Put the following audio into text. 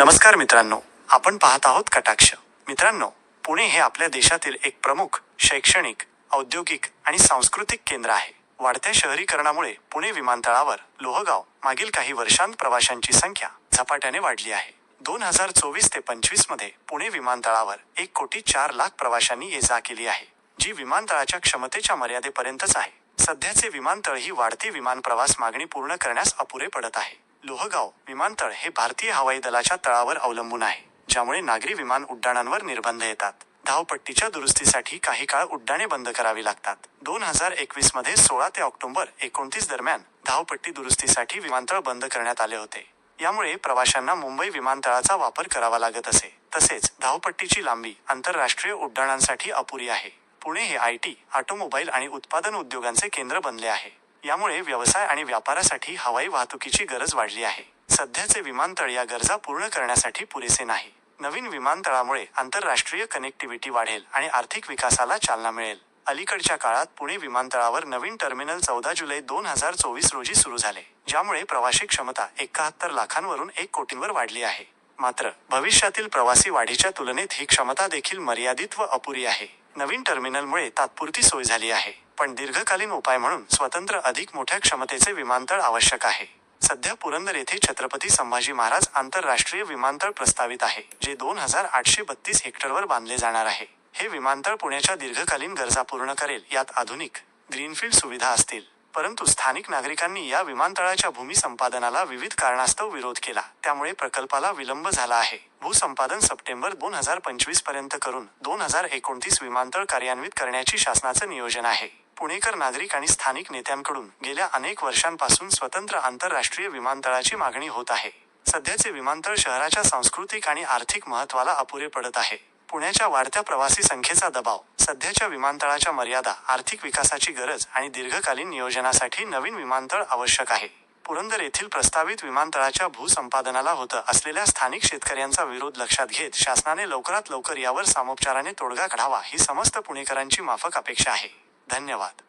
नमस्कार मित्रांनो आपण पाहत आहोत कटाक्ष. मित्रांनो पुणे हे आपल्या देशातील एक प्रमुख शैक्षणिक औद्योगिक आणि सांस्कृतिक केंद्र आहे. वाढत्या शहरीकरणामुळे पुणे विमानतळावर लोहगाव मागील काही वर्षांत प्रवाशांची संख्या झपाट्याने वाढली आहे. दोन हजार चोवीस ते पंचवीसमध्ये पुणे विमानतळावर एक कोटी चार लाख प्रवाशांनी ये जा केली आहे जी विमानतळाच्या क्षमतेच्या मर्यादेपर्यंतच आहे. सध्याचे विमानतळ ही वाढती विमान प्रवास मागणी पूर्ण करण्यास अपुरे पडत आहे. लोहगाव विमानतळ हे भारतीय हवाई दलाच्या तळावर अवलंबून आहे ज्यामुळे नागरी विमान उड्डाणांवर निर्बंध येतात. धावपट्टीच्या दुरुस्तीसाठी काही काळ उड्डाणे बंद करावी लागतात. दोन हजार एकवीसमध्ये सोळा ते ऑक्टोबर एकोणतीस दरम्यान धावपट्टी दुरुस्तीसाठी विमानतळ बंद करण्यात आले होते. यामुळे प्रवाशांना मुंबई विमानतळाचा वापर करावा लागत असे. तसेच धावपट्टीची लांबी आंतरराष्ट्रीय उड्डाणांसाठी अपुरी आहे. पुणे हे आय टी ऑटोमोबाईल आणि उत्पादन उद्योगांचे केंद्र बनले आहे. यामुळे व्यवसाय आणि व्यापारासाठी हवाई वाहतुकीची गरज वाढली आहे. सध्याचे विमानतळ या गरजा पूर्ण करण्यासाठी पुरेसे नाही. नवीन विमानतळामुळे आंतरराष्ट्रीय कनेक्टिव्हिटी वाढेल आणि आर्थिक विकासाला चालना मिळेल. अलीकडच्या काळात पुणे विमानतळावर नवीन टर्मिनल चौदा जुलै दोन हजार चोवीस रोजी सुरू झाले ज्यामुळे प्रवाशी क्षमता एकाहत्तर लाखांवरून एक कोटींवर वाढली आहे. मात्र भविष्यातील प्रवासी वाढीच्या तुलनेत ही क्षमता देखील मर्यादित व अपुरी आहे. नवीन टर्मिनलमुळे तात्पुरती सोय झाली आहे पण दीर्घकालीन उपाय म्हणून स्वतंत्र अधिक मोठ्या क्षमतेचे विमानतळ आवश्यक आहे. सध्या पुरंदर येथे छत्रपती संभाजी महाराज आंतरराष्ट्रीय विमानतळ प्रस्तावित आहे जे दोन हजार आठशे बत्तीस हेक्टरवर बांधले जाणार आहे. हे विमानतळ पुण्याच्या दीर्घकालीन गरजा पूर्ण करेल यात आधुनिक ग्रीनफील्ड सुविधा असतील. परंतु स्थानिक नागरिकांनी या विमानतळाच्या भूमी संपादनाला विविध कारणास्तव विरोध केला. त्यामुळे प्रकल्पाला विलंब झाला आहे. भूसंपादन सप्टेंबर दोन हजार पंचवीसपर्यंत करून दोन हजार एकोणतीस विमानतळ कार्यान्वित करण्याची शासनाचं नियोजन आहे. पुणेकर नागरिक आणि स्थानिक नेत्यांकडून गेल्या अनेक वर्षांपासून स्वतंत्र आंतरराष्ट्रीय विमानतळाची मागणी होत आहे. सध्याचे विमानतळ शहराच्या सांस्कृतिक आणि आर्थिक महत्वाला अपुरे पडत आहे. पुण्याच्या वाढत्या प्रवासी संख्येचा दबाव सध्याच्या विमानतळाच्या मर्यादा आर्थिक विकासाची गरज आणि दीर्घकालीन नियोजनासाठी नवीन विमानतळ आवश्यक आहे. पुरंदर येथील प्रस्तावित विमानतळाच्या भूसंपादनाला होत असलेल्या स्थानिक शेतकऱ्यांचा विरोध लक्षात घेत शासनाने लवकरात लवकर यावर सामोपचाराने तोडगा काढावा ही समस्त पुणेकरांची माफक अपेक्षा आहे. धन्यवाद.